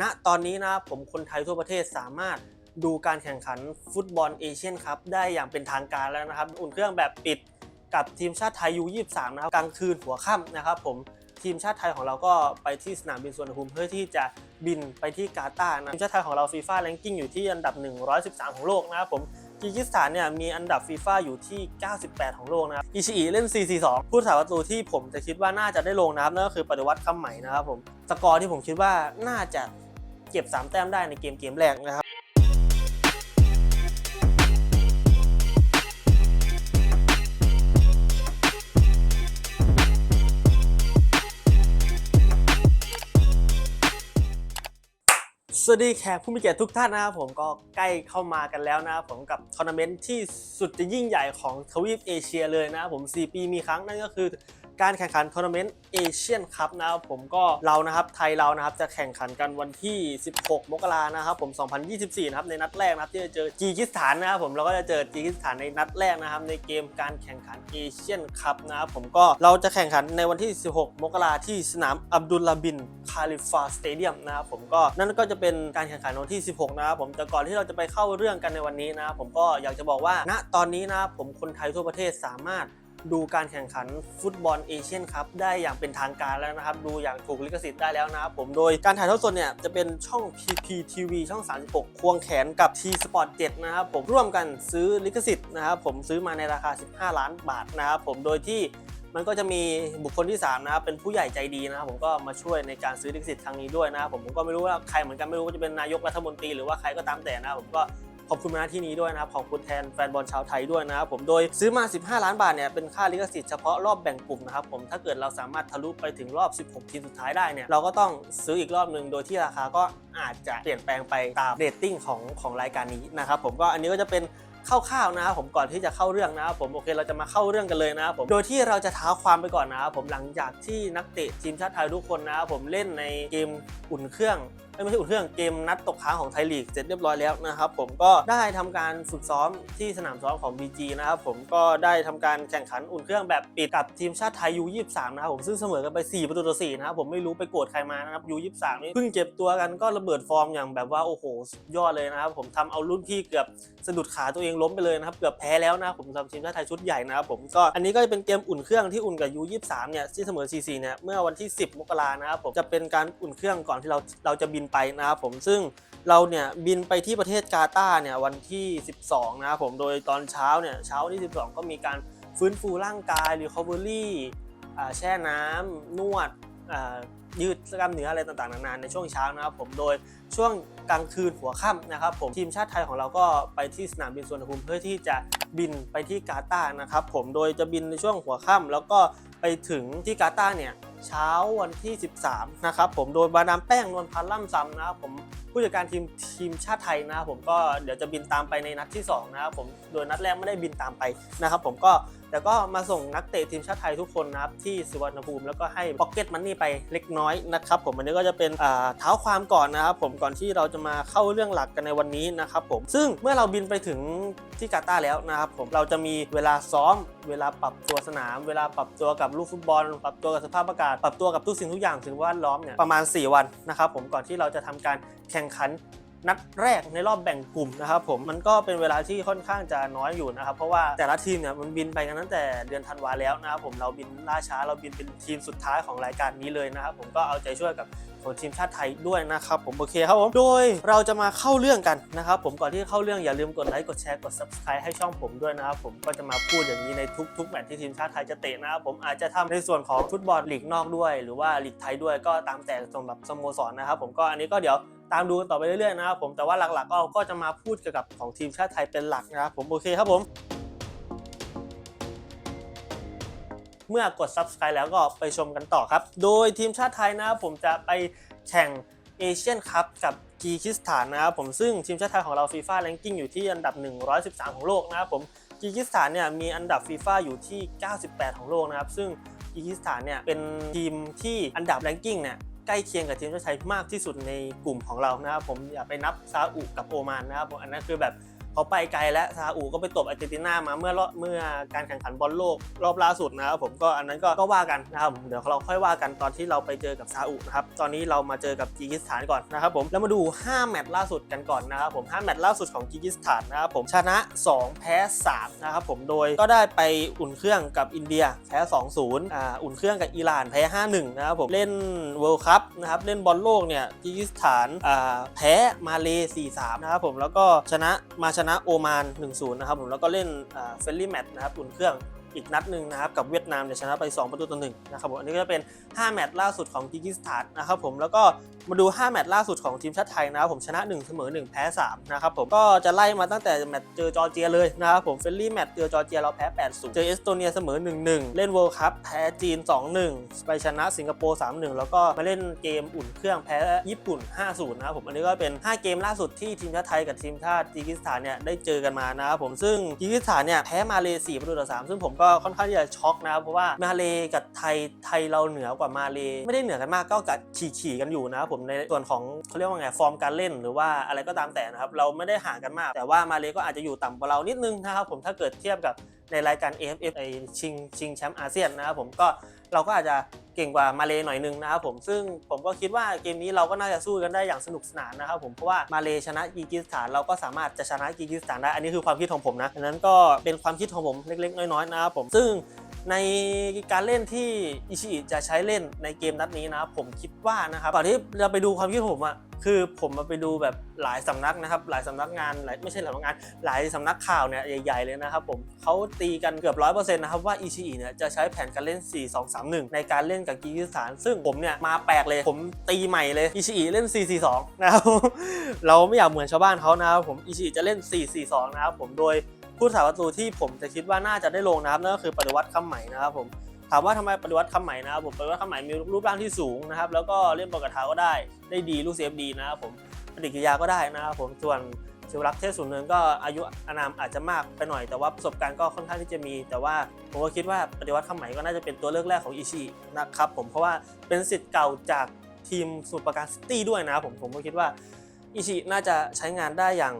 ณตอนนี้นะครับผมคนไทยทั่วประเทศสามารถดูการแข่งขันฟุตบอลเอเชียนคัพได้อย่างเป็นทางการแล้วนะครับ อุ่นเครื่องแบบปิดกับทีมชาติไทยยู23นะครับกลางคืนหัวค่ำนะครับผมทีมชาติไทยของเราก็ไปที่สนามบินสุวรรณภูมิเพื่อที่จะบินไปที่กาตาร์นะทีมชาติไทยของเราฟีฟ่าแรงกิ้งอยู่ที่อันดับ 113 ของโลกนะครับผมกีกิสถานเนี่ยมีอันดับฟีฟ่าอยู่ที่ 98 ของโลกนะครับอิชิอิเล่น 4-4-2 ผู้สาประตูที่ผมจะคิดว่าน่าจะได้ลงนะครับนั่นก็คือปฏิวัติคำใหม่นะครับผมสกอร์ที่ผมคิดว่าน่าจะ เก็บ 3 แต้มได้ในเกมเกมแรกนะครับสวัสดีแขกผู้มีเกียรติทุกท่านนะครับผมก็ใกล้เข้ามากันแล้วนะครับผมกับทัวร์นาเมนต์ที่สุดจะยิ่งใหญ่ของทวีปเอเชียเลยนะครับผม 4 ปีมีครั้งนั่นก็คือ การแข่งขันทัวร์นาเมนต์เอเชียนคัพนะครับผมก็เรานะครับไทยเรานะครับจะแข่งขันกันวันที่ 16 มกรานะครับผม 2024 นะครับในนัดแรกนะครับที่จะเจอจีกิสถานนะครับผมเราก็จะเจอจีกิสถานในนัดแรกนะครับในเกมการแข่งขันเอเชียนคัพนะครับผมก็เราจะแข่งขันในวันที่ 16 มกราที่สนามอับดุลลาบินคาลิฟาสเตเดียมนะครับผมก็นั่นก็จะเป็นการแข่งขันวันที่ 16 นะครับผมแต่ก่อนที่เราจะไปเข้าเรื่องกันในวันนี้นะครับผมก็อยากจะบอกว่าณตอนนี้นะครับผมคนไทยทั่วประเทศสามารถ ดูการแข่งขันฟุตบอลเอเชียนคัพได้อย่างเป็นทางการแล้วนะครับ ดูอย่างถูกลิขสิทธิ์ได้แล้วนะครับผมโดยการถ่ายทอดสดเนี่ยจะเป็นช่อง PPTV ช่อง 36 ควงแขนกับ T Sport 7 นะครับผมร่วมกันซื้อลิขสิทธิ์นะครับผมซื้อมาในราคา 15 ล้านบาทนะครับผมโดยที่มันก็จะมีบุคคลที่ 3 นะครับ เป็นผู้ใหญ่ใจดีนะครับ ผมก็มาช่วยในการซื้อลิขสิทธิ์ครั้งนี้ด้วยนะครับผมผมก็ไม่รู้ว่าใครเหมือนกันไม่รู้ว่าจะเป็นนายกรัฐมนตรีหรือว่าใครก็ตามแต่นะครับผมก็ ขอบคุณมาที่นี้ด้วยนะครับขอบคุณแทนแฟนบอลชาวไทยด้วยนะครับผมโดยซื้อมา 15 ล้านบาทเนี่ยเป็นค่าลิขสิทธิ์เฉพาะรอบแบ่งกลุ่มนะครับผมถ้าเกิดเราสามารถทะลุไปถึงรอบ 16 ทีมสุดท้ายได้เนี่ยเราก็ต้องซื้ออีกรอบหนึ่งโดยที่ราคาก็อาจจะเปลี่ยนแปลงไปตามเรตติ้งของของรายการนี้นะครับผมก็อันนี้ก็จะเป็นคร่าวๆนะครับผมก่อนที่จะเข้าเรื่องนะครับผมโอเคเราจะมาเข้าเรื่องกันเลยนะครับผมโดยที่เราจะเท้าความไปก่อนนะครับผมหลังจากที่นักเตะทีมชาติไทยทุกคนนะครับผมเล่นในเกมอุ่นเครื่อง ไม่ใช่อุ่นเครื่องเกมนัดตกค้างของไทยลีกเสร็จเรียบร้อยแล้วนะครับผมก็ได้ทำการฝึกซ้อมที่สนามซ้อมของ BG นะครับผมก็ได้ทำการแข่งขันอุ่นเครื่องแบบปิดกับทีมชาติไทย U23 นะครับผมซึ่งเสมอกันไป4ประตูต่อ4นะครับผมไม่รู้ไปโกรธใครมานะครับ U23 นี่เพิ่งเจ็บตัวกันก็ระเบิดฟอร์มอย่างแบบว่าโอ้โหยอดเลยนะครับผมทำเอารุ่นพี่เกือบสะดุดขาตัวเองล้มไปเลยนะครับเกือบแพ้แล้วนะผมสำหรับทีมชาติไทยชุดใหญ่นะครับผมก็อันนี้ก็จะเป็นเกมอุ่นเครื่องที่อุ่นกับ U23 เนี่ยที่เสมอ 4-4เนี่ยเมื่อวันที่ 10 มกรานะครับผมจะเป็นการอุ่นเครื่องก่อนที่เราเราจะบินไปนะครับผมซึ่งเราเนี่ยบินไปที่ประเทศกาตาร์เนี่ยวันที่ 12 นะครับผมโดยตอนเช้าเนี่ยเช้าวันที่ 12 ก็มีการฟื้นฟูร่างกาย recovery อ่แช่น้ำนวดยืดกล้ามเนื้ออะไรต่างๆนานาในช่วงเช้านะครับผมโดยช่วงกลางคืนหัวค่ำนะครับผมทีมชาติไทยของเราก็ไปที่สนามบินสุวรรณภูมิเพื่อที่จะบินไปที่กาตาร์นะครับผมโดยจะบินในช่วงหัวค่ำแล้วก็ไปถึงที่กาตาร์เนี่ย เช้าวันที่ 13 นะครับผมโดยบาดามแป้งนวลพันธ์ล่ำซำนะครับผมผู้จัดการทีมทีมชาติไทยนะครับผมก็เดี๋ยวจะบินตามไปในนัดที่สองนะครับผมโดยนัดแรกไม่ได้บินตามไปนะครับผมก็ แต่ก็มาส่งนักเตะทีมชาติไทยทุกคนนะครับที่สุวรรณภูมิ แล้วก็ให้พ็อกเก็ตมันนี่ไปเล็กน้อยนะครับผมอันนี้ก็จะเป็นเท้าความก่อนนะครับผมก่อนที่เราจะมาเข้าเรื่องหลักกันในวันนี้นะครับผมซึ่งเมื่อเราบินไปถึงที่กาตาร์แล้วนะครับผมเราจะมีเวลาซ้อม เวลาปรับตัวสนาม เวลาปรับตัวกับลูกฟุตบอล ปรับตัวกับสภาพอากาศ ปรับตัวกับทุกสิ่งทุกอย่างสิ่งแวดล้อมเนี่ยประมาณ 4 วันนะครับผมก่อนที่เราจะทำการแข่งขัน นัดแรกในรอบแบ่งกลุ่มนะครับผมมันก็เป็นเวลาที่ค่อนข้างจะน้อยอยู่นะครับเพราะว่าแต่ละทีมเนี่ยมันบินไปกันตั้งแต่เดือนธันวาแล้วนะครับผมเราบินล่าช้าเราบินเป็นทีมสุดท้ายของรายการนี้เลยนะครับผมก็เอาใจช่วยกับของทีมชาติไทยด้วยนะครับผมโอเคครับผมโดยเราจะมาเข้าเรื่องกันนะครับผมก่อนที่เข้าเรื่องอย่าลืมกดไลค์กดแชร์กด subscribe ให้ช่องผมด้วยนะครับผมก็จะมาพูดอย่างนี้ในทุกๆแมตช์ที่ทีมชาติไทยจะเตะนะครับผมอาจจะทำในส่วนของฟุตบอลลีกนอกด้วย หรือว่าลีกไทยด้วยก็ตามแต่สำหรับสโมสรนะครับผมก็อันนี้ก็เดี๋ยว ตามดูกันต่อไปเรื่อยๆนะครับผมแต่ว่าหลักๆก็ก็จะมาพูดเกี่ยวกับของทีมชาติไทยเป็นหลักนะครับผมโอเคครับผมเมื่อกด subscribe แล้วก็ไปชมกันต่อครับ โดยทีมชาติไทยนะครับผมจะไปแข่งเอเชียนคัพกับกีกิสถานนะครับผมซึ่งทีมชาติไทยของเราฟีฟ่าแรงกิ้งอยู่ที่อันดับ 113 ของโลกนะครับผมกีกิสถานเนี่ยมีอันดับฟีฟ่าอยู่ที่ 98 ของโลกนะครับ ซึ่งกีกิสถานเนี่ยเป็นทีมที่อันดับแรงกิ้งเนี่ย ใกล้เคียงกับทีมชาติไทยมากที่สุดในกลุ่มของเรานะครับผมอย่าไปนับซาอุกับโอมานนะครับอันนั้นคือแบบ เขาไปไกลแล้วซาอุก็ไปตบอาร์เจนตินามาเมื่อรอบเมื่อการแข่งขันบอลโลกรอบล่าสุดนะครับผมก็อันนั้นก็ก็ว่ากันนะครับเดี๋ยวเราค่อยว่ากันตอนที่เราไปเจอกับซาอุนะครับตอนนี้เรามาเจอกับกีกิสถานก่อนนะครับผมแล้วมาดู 5 แมตช์ล่าสุดกันก่อนนะครับผม5แมตช์ล่าสุดของกีกิสถานนะครับผมชนะ 2 แพ้3นะครับผมโดยก็ได้ไปอุ่นเครื่องกับอินเดียแพ้2-0อ่าอุ่นเครื่องกับอิหร่านแพ้5-1นะครับผมเล่นเวิลด์คัพนะครับเล่นบอลโลกเนี่ยกีกิสถานอ่าแพ้มาเล4-3นะครับผมแล้วก็ชนะมาชนะโอมาน 1-0 นะครับผมแล้วก็เล่นเฟรนลี่แมตช์นะครับอุ่นเครื่อง อีกนัดหนึ่งนะครับกับเวียดนามเนี่ยชนะไป 2 ประตูต่อหนึ่งนะครับผมอันนี้ก็จะเป็น 5 แมตช์ล่าสุดของกิกิสถานนะครับผมแล้วก็มาดู 5 แมตช์ล่าสุดของทีมชาติไทยนะครับผมชนะ1เสมอ1แพ้3นะครับผมก็จะไล่มาตั้งแต่แมตช์เจอจอร์เจียเลยนะครับผมเฟรนลี่แมตช์เจอจอร์เจียเราแพ้8-0เจอเอสโตเนียเสมอ 1-1 เล่นเวิลด์คัพแพ้จีน 2-1 ไปชนะสิงคโปร์ 3-1 แล้วก็มาเล่นเกมอุ่นเครื่องแพ้ญี่ปุ่น 5-0 นะครับผมอันนี้ก็เป็น 5 เกมล่าสุดที่ทีมชาติไทยกับทีมชาติกิกิสถานเนี่ยได้เจอกันมานะครับผมซึ่งกิกิสถานเนี่ยแพ้มาเล4ประตูต่อ3ซึ่งผมก็ค่อนข้างที่จะช็อกนะครับเพราะว่ามาเลกับไทยไทยเราเหนือกว่ามาเลไม่ได้เหนือกันมากก็กัดขี่ๆกันอยู่นะครับผมในส่วนของเขาเรียกว่าไงฟอร์มการเล่นหรือว่าอะไรก็ตามแต่นะครับเราไม่ได้ห่างกันมาก แต่ว่ามาเลก็อาจจะอยู่ต่ำกว่าเรานิดนึงนะครับผมถ้าเกิดเทียบกับในรายการ AFF ไอชิงชิงแชมป์อาเซียนนะครับผมก็ เราก็อาจจะเก่งกว่ามาเลหน่อยนึงนะครับผมซึ่งผมก็คิดว่าเกมนี้เราก็น่าจะสู้กันได้อย่างสนุกสนานนะครับผมเพราะว่ามาเลชนะกีกิสถานเราก็สามารถจะชนะกีกิสถานได้อันนี้คือความคิดของผมนะดังนั้นก็เป็นความคิดของผมเล็กๆ น้อยๆนะครับผมซึ่ง ในการเล่นที่อิชิอิจะใช้เล่นในเกมนัดนี้นะครับผมคิดว่านะครับก่อนที่เราไปดูความคิดผมอะคือผมมาไปดูแบบหลายสำนักนะครับ หลายสำนักงานหลายไม่ใช่หลายสำนักงาน หลายสำนักข่าวเนี่ยใหญ่ๆเลยนะครับผมเขาตีกันเกือบร้อยเปอร์เซ็นต์นะครับว่าอิชิอิเนี่ยจะใช้แผนการเล่น 4 2 3 1 ในการเล่นกับกีกิสถาน ซึ่งผมเนี่ยมาแปลกเลยผมตีใหม่เลยอิชิอิเล่น 4 4 2 นะครับเราไม่อยากเหมือนชาวบ้านเขานะครับผมอิชิอิจะเล่น 4 4 2 นะครับผมโดย ผู้สาประตูที่ผมจะคิดว่าน่าจะได้ลงนะครับนั่นก็คือปฏิวัติคำใหม่นะครับผมถามว่าทำไมปฏิวัติคำใหม่นะครับผมปฏิวัติคำใหม่มีรูปร่างที่สูงนะครับแล้วก็เล่นบอลกระเท้าก็ได้ได้ดีลูกเซฟดีนะครับผมปฏิกิริยาก็ได้นะครับผมส่วนศิวรักษ์เทพสุนเนินก็อายุอานามอาจจะมากไปหน่อยแต่ว่าประสบการณ์ก็ค่อนข้างที่จะมี แต่ว่าผมก็คิดว่าปฏิวัติคำใหม่ก็น่าจะเป็นตัวเลือกแรกของอิชินะครับผมเพราะว่าเป็นสิทธิ์เก่าจากทีมสุปราการซิตี้ด้วยนะครับผมผมก็คิดว่า อิชิน่าจะใช้งานได้อย่าง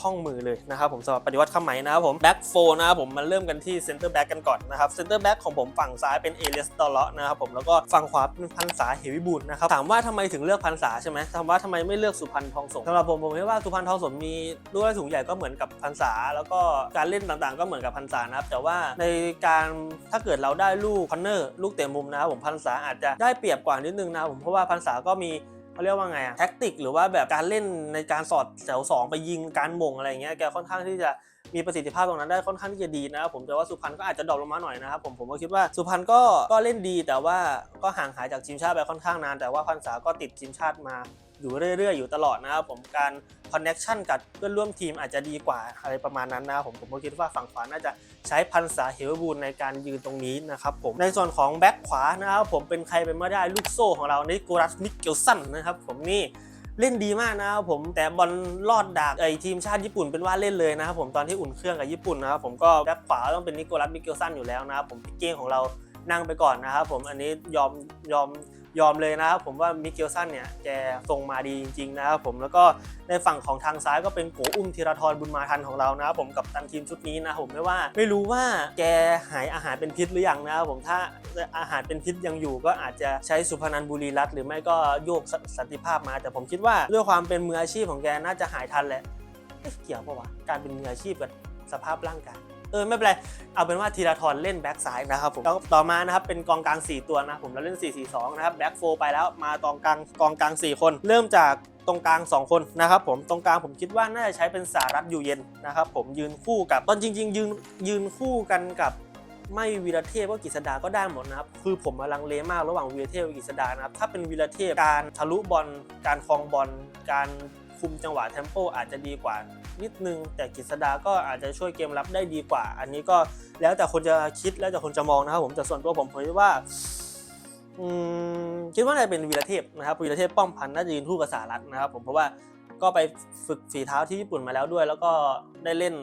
คล่องมือเลยนะครับผมสำหรับปฏิวัติคำไหมนะครับผมแบ็กโฟนะครับผมมาเริ่มกันที่เซนเตอร์แบ็กกันก่อนนะครับเซนเตอร์แบ็กของผมฝั่งซ้ายเป็นเอเลสตอเลาะนะครับผมแล้วก็ฝั่งขวาเป็นพันษาเหวิบูลนะครับถามว่าทำไมถึงเลือกพันษาใช่ไหมถามว่าทำไมไม่เลือกสุพรรณทองสงสำหรับผมผมคิดว่าสุพรรณทองสงมีด้วยสูงใหญ่ก็เหมือนกับพันษา แล้วก็การเล่นต่างๆ ก็เหมือนกับพันษานะครับแต่ว่าในการถ้าเกิดเราได้ลูกคอนเนอร์ลูกเตะมุมนะครับผมพันษาอาจจะได้เปรียบกว่านิดนึงนะครับผมเพราะว่าพันษาก็มี เขาเรียกว่าไงอะแท็กติกหรือว่าแบบการเล่นในการสอดแถวสองไปยิงการมงอะไรอย่างเงี้ยแกค่อนข้างที่จะมีประสิทธิภาพตรงนั้นได้ค่อนข้างที่จะดีนะครับผมแต่ว่าสุพรรณก็อาจจะดรอปลงมาหน่อยนะครับผมผมก็คิดว่าสุพรรณก็ก็เล่นดี แต่ว่าก็ห่างหายจากทีมชาติไปค่อนข้างนาน แต่ว่าพันษาก็ติดทีมชาติมาอยู่เรื่อยๆ อยู่ตลอดนะครับผมการคอนเน็ชันกับเพื่อนร่วมทีมอาจจะดีกว่าอะไรประมาณนั้นนะครับผมผมก็คิดว่าฝั่งขวาน่าจะ ใช้พันษาเฮลบูลในการยืนตรงนี้นะครับผมในส่วนของแบ็คขวานะครับผมเป็นใครเป็นไม่ได้ลูกโซ่ของเรานิโคลัสมิเกลสันนะครับผมนี่เล่นดีมากนะครับผมแต่บอลลอดดากไอทีมชาติญี่ปุ่นเป็นว่าเล่นเลยนะครับผมตอนที่อุ่นเครื่องกับญี่ปุ่นนะครับผมก็แบ็คขวาต้องเป็นนิโคลัสมิเกลสันอยู่แล้วนะครับผมพิกเก้งของเรานั่งไปก่อนนะครับผมอันนี้ยอมยอม ยอมเลยนะครับผมว่ามิเกลสันเนี่ยแกทรงมาดีจริงๆนะครับผมแล้วก็ในฝั่งของทางซ้ายก็เป็นโกอุ้มธีรทรบุญมาทันของเรานะครับผมกับตันทีมชุดนี้นะผมไม่ว่า ไม่รู้ว่าแกหายอาหารเป็นพิษหรือยังนะครับผมถ้าอาหารเป็นพิษยังอยู่ ก็อาจจะใช้สุพนันบุรีรัตหรือไม่ก็โยกสันติภาพมา แต่ผมคิดว่าด้วยความเป็นมืออาชีพของแกน่าจะหายทันแหละเกี่ยวปะวะการเป็นมืออาชีพกับสภาพร่างกาย ออไม่เป็นไร เอาเป็นว่าธีรทรเล่นแบ็กซ้ายนะครับผมแล้วต่อมานะครับเป็นกองกลาง 4 ตัวนะผมเราเล่น 4-4-2 นะครับแบ็กโฟไปแล้วมาตองกลางกองกลาง 4 คน เริ่มจากตรงกลาง 2 คนนะครับผมตรงกลางผมคิดว่าน่าจะใช้เป็นสารัตอยู่เย็นนะครับผมยืนคู่กับตอนจริง ๆ ยืนยืนคู่กันกับไม่วีรเทพก็กฤษดาก็ได้หมดนะครับ คือผมมาลังเลมากระหว่างวีรเทพกับกฤษดานะครับ ถ้าเป็นวีรเทพการทะลุบอล การคลองบอล การ คุมจังหวะเทมโปอาจจะดีกว่านิดนึง แต่กฤษดาก็อาจจะช่วยเกมรับได้ดีกว่า อันนี้ก็แล้วแต่คนจะคิดแล้วแต่คนจะมองนะครับผมแต่ส่วนตัวผมผมคิดว่าคิดว่าน่าจะเป็นวีรเทพนะครับวีรเทพป้อมพันธ์น่าจะยืนคู่กับสารัตนะครับ ผมเพราะว่าก็ไปฝึกฝีเท้าที่ญี่ปุ่นมาแล้วด้วย แล้วก็ได้เล่น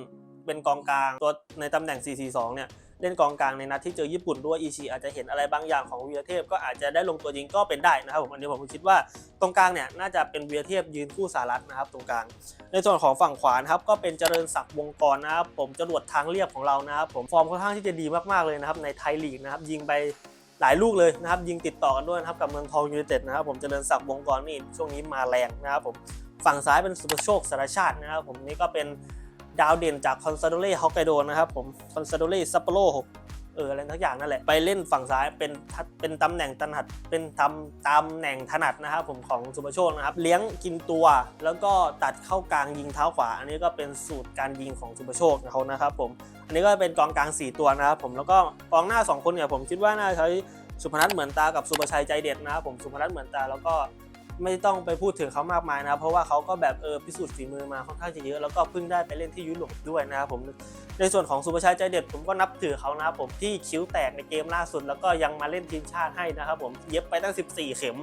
เป็นกองกลางตัวในตำแหน่ง 4-4-2 เนี่ย เล่นกองกลางในนัดที่เจอญี่ปุ่นด้วยอิชิอาจจะเห็นอะไรบางอย่างของวีรเทพก็อาจจะได้ลงตัวยิงก็เป็นได้นะครับผมอันนี้ผมคิดว่าตรงกลางเนี่ยน่าจะเป็นวีรเทพยืนคู่สารัตนะครับตรงกลาง ในส่วนของฝั่งขวานะครับก็เป็นเจริญศักดิ์วงกรนะครับผมจรวดทางเรียบของเรานะครับผมฟอร์มค่อนข้างที่จะดีมากๆเลยนะครับในไทยลีกนะครับยิงไปหลายลูกเลยนะครับยิงติดต่อกันด้วยนะครับกับเมืองทองยูไนเต็ดนะครับผมเจริญศักดิ์วงกรนี่ช่วงนี้มาแรงนะครับผมฝั่งซ้ายเป็นสุภโชคสารชาตินะครับผมนี่ก็เป็น ดาวเด่นจากคอนซาโดเล่ฮอกไกโดนะครับผมคอนซาโดเล่ซัปโปโรเอออะไรทั้งอย่างนั่นแหละ ไปเล่นฝั่งซ้ายเป็นเป็นตำแหน่งถนัด เป็นตำตำแหน่งถนัดนะครับผมของสุภโชคนะครับ เลี้ยงกินตัว แล้วก็ตัดเข้ากลางยิงเท้าขวา อันนี้ก็เป็นสูตรการยิงของสุภโชคเขานะครับผม อันนี้ก็เป็นกองกลาง 4 ตัวนะครับผม แล้วก็กองหน้า 2 คนเนี่ยผมคิดว่าน่าใช้สุพนัทเหมือนตากับสุภชัยใจเด็ดนะครับผม สุพนัทเหมือนตาแล้วก็ ไม่ต้องไปพูดถึงเขามากมายนะครับเพราะว่าเขาก็แบบเออพิสูจน์ฝีมือมาค่อนข้างจะเยอะแล้วก็เพิ่งได้ไปเล่นที่ยุโรปด้วยนะครับผมในส่วนของสุภชัยใจเด็ดผมก็นับถือเขานะครับผมที่คิ้วแตกในเกมล่าสุด แล้วก็ยังมาเล่นทีมชาติให้นะครับผมเย็บไปตั้ง 14 เข็ม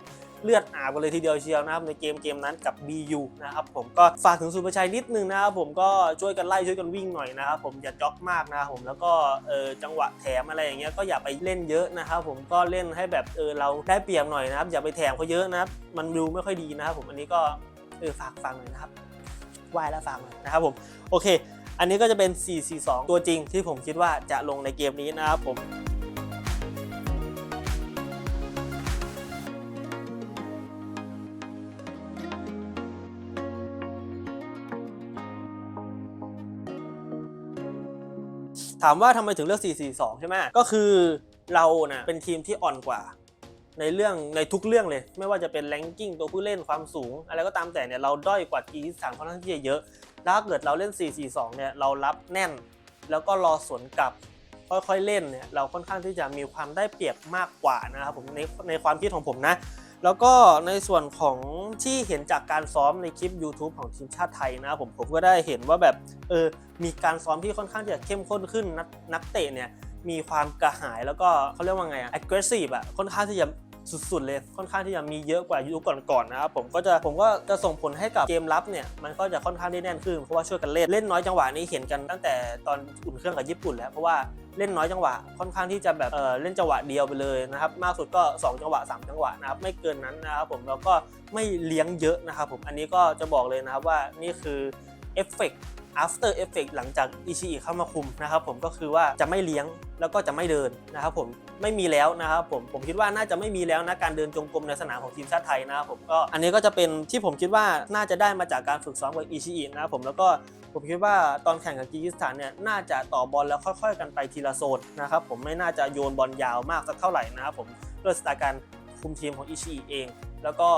เลือดอาบกันเลยทีเดียวเชียวนะครับในเกมเกมนั้นกับ BU นะครับผมก็ฝากถึงสุภชัยนิดนึงนะครับผมก็ช่วยกันไล่ช่วยกันวิ่งหน่อยนะครับผมอย่าจ็อกมากนะครับผมแล้วก็เออจังหวะแถมอะไรอย่างเงี้ยก็อย่าไปเล่นเยอะนะครับผมก็เล่นให้แบบเออเราได้เปรียบหน่อยนะครับอย่าไปแถมเขาเยอะนะครับมันดูไม่ค่อยดีนะครับผมอันนี้ก็เออฝากฟังหน่อยนะครับไหวแล้วฟังหน่อยนะครับผมโอเค อันนี้ก็จะเป็น 442 ตัวจริงที่ผมคิดว่าจะลงในเกมนี้นะครับผม ถามว่าทำไมถึงเลือก 442 ใช่ไหมก็คือเราเนะ่ะเป็นทีมที่อ่อนกว่า ในเรื่องในทุกเรื่องเลย ไม่ว่าจะเป็นแรงกิ้งตัวผู้เล่นความสูง อะไรก็ตามแต่เนี่ยเราด้อยกว่ากีสานค่อนข้างที่จะเยอะถ้าเกิดเราเล่น 442 เนี่ยเรารับแน่น แล้วก็รอสวนกลับค่อยๆเล่นเนี่ยเราค่อนข้างที่จะมีความได้เปรียบมากกว่านะครับผมในในความคิดของผมนะ แล้วก็ในส่วนของที่เห็นจากการซ้อมในคลิป YouTube ของทีมชาติไทยนะผมผมก็ได้เห็นว่าแบบเออมีการซ้อมที่ค่อนข้างจะเข้มข้นขึ้นนักนักเตะเนี่ยมีความกระหายแล้วก็เขาเรียกว่าไงอะ aggressive อะค่อนข้างที่จะ สุดๆเลยค่อนข้างที่จะมีเยอะกว่ายุคก่อนๆนะครับผมก็จะผมก็จะส่งผลให้กับเกมรับเนี่ยมันก็จะค่อนข้างได้แน่นขึ้นเพราะว่าช่วยกันเล่นเล่นน้อยจังหวะนี้เห็นกันตั้งแต่ตอนอุ่นเครื่องกับญี่ปุ่นแล้วเพราะว่าเล่นน้อยจังหวะค่อนข้างที่จะแบบเออเล่นจังหวะเดียวไปเลยนะครับมากสุดก็ 2 จังหวะ 3 จังหวะนะครับไม่เกินนั้นนะครับผมแล้วก็ไม่เลี้ยงเยอะนะครับผมอันนี้ก็จะบอกเลยนะครับว่านี่คือเอฟเฟก after effect หลังจากอิชิอิเข้ามาคุมนะครับผมก็คือว่าจะไม่เลี้ยงแล้วก็จะไม่เดินนะครับผมไม่มีแล้วนะครับผมผมคิดว่าน่าจะไม่มีแล้วนะการเดินจงกรมในสนามของทีมชาติไทยนะครับผมก็อันนี้ก็จะเป็นที่ผมคิดว่าน่าจะได้มาจากการฝึกซ้อมกับอิชิอินะครับผมแล้วก็ผมคิดว่าตอนแข่งกับกีกิสถานเนี่ยน่าจะต่อบอลแล้วค่อย ๆ กันไปทีละโซนนะครับผมไม่น่าจะโยนบอลยาวมากสักเท่าไหร่นะครับผมด้วยสไตล์การ คุมทีมของอิชิเอง แล้วก็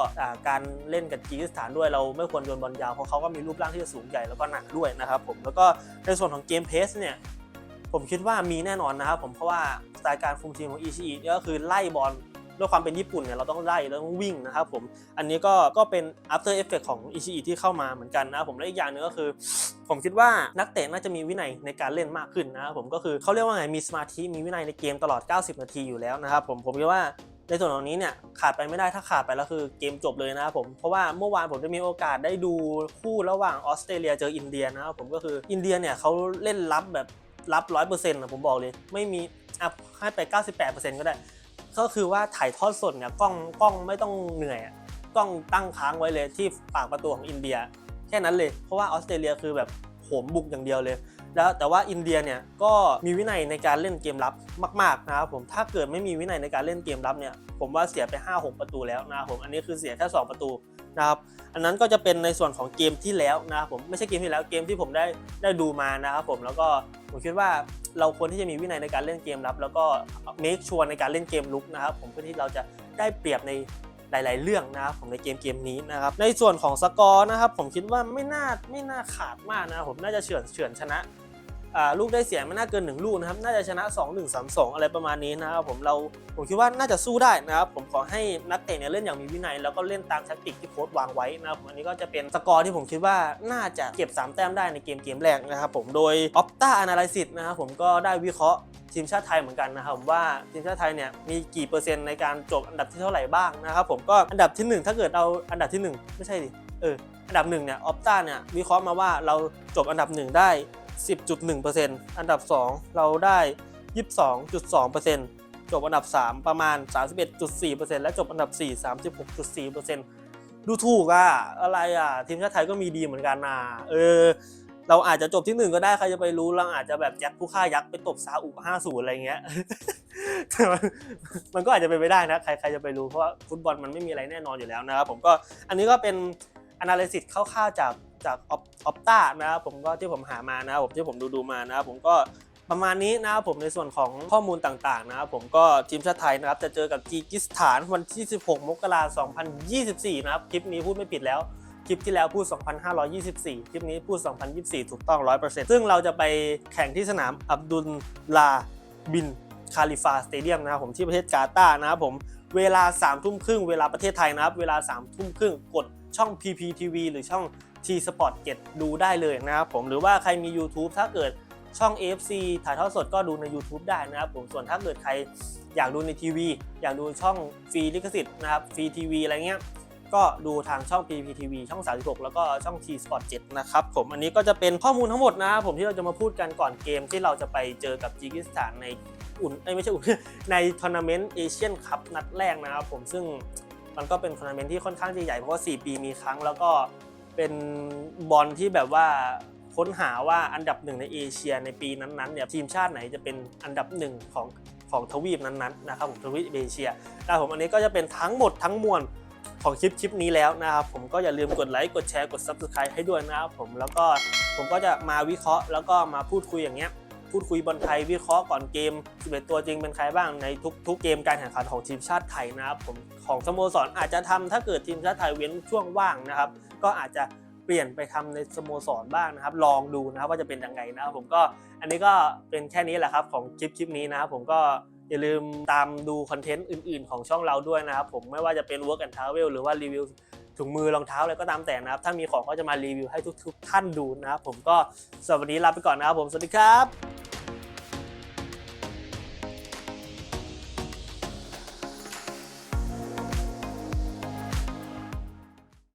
การเล่นกับกีกิสถานด้วยเราไม่ควรโยนบอลยาวเพราะเขาก็มีรูปร่างที่จะสูงใหญ่แล้วก็หนักด้วยนะครับผมแล้วก็ในส่วนของเกมเพสเนี่ยผมคิดว่ามีแน่นอนนะครับผมเพราะว่าสไตล์การคุมทีมของอิชิก็คือไล่บอลด้วยความเป็นญี่ปุ่นเนี่ยเราต้องไล่แล้วต้องวิ่งนะครับผมอันนี้ก็ก็เป็น after effect ของอิชิอิที่เข้ามาเหมือนกันนะครับผมและอีกอย่างหนึงก็คือ ผมคิดว่านักเตะน่าจะมีวินัยในการเล่นมากขึ้นนะครับผมก็คือเขาเรียกว่าไงมีสมาธิมีวินัยในเกมตลอด 90 นาทีอยู่แล้วนะครับผมผมคิดว่า ในส่วนของนี้เนี่ยขาดไปไม่ได้ถ้าขาดไปแล้วคือเกมจบเลยนะครับผมเพราะว่าเมื่อวานผมได้มีโอกาสได้ดูคู่ระหว่างออสเตรเลียเจออินเดียนะครับผมก็คืออินเดียเนี่ยเขาเล่นรับแบบรับร้อยเปอร์เซ็นต์นะผมบอกเลยไม่มีอะให้ไป 98%ก็ได้ ก็คือว่าถ่ายทอดสดเนี่ยกล้องกล้องไม่ต้องเหนื่อยกล้องตั้งค้างไว้เลยที่ปากประตูของอินเดีย แค่นั้นเลยเพราะว่าออสเตรเลียคือแบบโหมบุกอย่างเดียวเลย แล้วแต่ว่าอินเดียเนี่ยก็มีวินัยในการเล่นเกมรับมากๆนะครับผมถ้าเกิดไม่มีวินัยในการเล่นเกมรับเนี่ยผมว่าเสียไป 5-6 ประตูแล้วนะครับผมอันนี้คือเสียแค่ 2 ประตูนะครับอันนั้นก็จะเป็นในส่วนของเกมที่แล้วนะครับผมไม่ใช่เกมที่แล้วเกมที่ผมได้ได้ดูมานะครับผมแล้วก็ผมคิดว่าเราควรที่จะมีวินัยในการเล่นเกมรับ แล้วก็ make sure ในการเล่นเกมลุกนะครับผมเพื่อที่เราจะได้เปรียบในหลาย ๆ เรื่องนะครับผมในเกมเกมนี้นะครับในส่วนของสกอร์นะครับผมคิดว่าไม่น่าไม่น่าขาดมากนะครับผมน่าจะเฉือนเฉือนชนะ ลูกได้เสียไม่น่าเกิน 1 ลูกนะครับ น่าจะชนะ 2 1 3 2 อะไรประมาณนี้นะครับผมเราผมคิดว่าน่าจะสู้ได้นะครับ ผมขอให้นักเตะเนี่ยเล่นอย่างมีวินัย แล้วก็เล่นตามแทคติกที่โค้ชวางไว้นะครับผมอันนี้ก็จะเป็นสกอร์ที่ผมคิดว่าน่าจะเก็บ 3 แต้มได้ในเกมเกมแรกนะครับผมโดย Opta Analysis นะครับผมก็ได้วิเคราะห์ทีมชาติไทยเหมือนกันนะครับผมว่าทีมชาติไทยเนี่ยมีกี่เปอร์เซ็นต์ในการจบอันดับที่เท่าไหร่บ้างนะครับผมก็อันดับที่หนึ่งถ้าเกิดเอาอันดับที่หนึ่งไม่ใช่ดิเอออันดับหนึ่งเนี่ยออปต้าเนี่ยวิเคราะห์มาว่าเราจบอันดับหนึ่งได้ 10.1%อันดับ 2 เราได้ 22.2%จบอันดับ 3 ประมาณ 31.4%และจบอันดับ 4 36.4%ดูถูกอะอะไรอะ ทีมชาติไทยก็มีดีเหมือนกันนะเออ เราอาจจะจบที่หนึ่งก็ได้ ใครจะไปรู้เราอาจจะแบบยักษ์ผู้ฆ่ายักษ์ไปตบซาอุ50อะไรเงี้ยมันมันก็อาจจะเป็นไปได้นะ ใครใครจะไปรู้เพราะว่าฟุตบอลมันไม่มีอะไรแน่นอนอยู่แล้วนะครับผมก็อันนี้ก็เป็น analysis คร่าวๆจาก จากออปต้านะครับผมก็ที่ผมหามานะครับผมที่ผมดูดูมานะครับผมก็ประมาณนี้นะครับผมในส่วนของข้อมูลต่างๆนะครับผมก็ทีมชาติไทยนะครับจะเจอกับกีกิสถานวันที่ 16 มกราคม 2024 นะครับคลิปนี้พูดไม่ผิดแล้วคลิปที่แล้วพูด 2524 คลิปนี้พูด 2024 ถูกต้อง 100%ซึ่งเราจะไปแข่งที่สนามอับดุลลาบินคาลิฟาสเตเดียมนะครับผมที่ประเทศกาตาร์นะครับผมเวลา3ทุ่มครึ่งเวลาประเทศไทยนะครับ เวลา3ทุ่มครึ่งกดช่อง PPTV หรือช่อง T Sport 7ดูได้เลยนะครับผมหรือว่าใครมี YouTube ถ้าเกิดช่อง AFC ถ่ายทอดสดก็ดูใน YouTube ได้นะครับผมส่วนถ้าเกิดใครอยากดูในทีวี อยากดูช่องฟรีลิขสิทธิ์นะครับฟรีทีวีอะไรเงี้ยก็ดูทางช่อง PPTV ช่อง 36 แล้วก็ช่อง T Sport 7 นะครับผมอันนี้ก็จะเป็นข้อมูลทั้งหมดนะครับผมที่เราจะมาพูดกันก่อนเกมที่เราจะไปเจอกับจีกิสถานในอุ่นไม่ใช่อุ่นในทัวร์นาเมนต์เอเชียนคัพนัดแรกนะครับผมซึ่งมันก็เป็นทัวร์นาเมนต์ที่ค่อนข้างจะใหญ่เพราะว่า 4 ปีมีครั้งแล้วก็ เป็นบอลที่แบบว่าค้นหาว่าอันดับหนึ่งในเอเชียในปีนั้นๆเนี่ยทีมชาติไหนจะเป็นอันดับหนึ่งของของทวีปนั้นๆนะครับผมทวีปเอเชียนะครับผมอันนี้ก็จะเป็นทั้งหมดทั้งมวลของคลิปคลิปนี้แล้วนะครับผมก็อย่าลืมกดไลค์กดแชร์กด Subscribe ให้ด้วยนะครับผมแล้วก็ผมก็จะมาวิเคราะห์แล้วก็มาพูดคุยอย่างเงี้ย พูดคุยบอลไทยวิเคราะห์ก่อนเกม 11 ตัวจริงเป็นใครบ้างในทุกๆ เกมการแข่งขันของทีมชาติไทยนะครับผมของสโมสรอาจจะทำถ้าเกิดทีมชาติไทยเว้นช่วงว่างนะครับ ก็อาจจะเปลี่ยนไปทำในสโมสรบ้างนะครับ ลองดูนะครับว่าจะเป็นยังไงนะครับผมก็อันนี้ก็เป็นแค่นี้แหละครับของคลิปคลิปนี้นะครับผมก็อย่าลืมตามดูคอนเทนต์อื่น ๆ ของช่องเราด้วยนะครับผมไม่ว่าจะเป็น Work and Travel หรือว่ารีวิวถุงมือรองเท้าอะไรก็ตามแต่นะครับ ถ้ามีของก็จะมารีวิวให้ทุก ๆ ท่านดูนะครับผมก็สวันนี้ลาไปก่อนนะครับผมสวัสดีครับ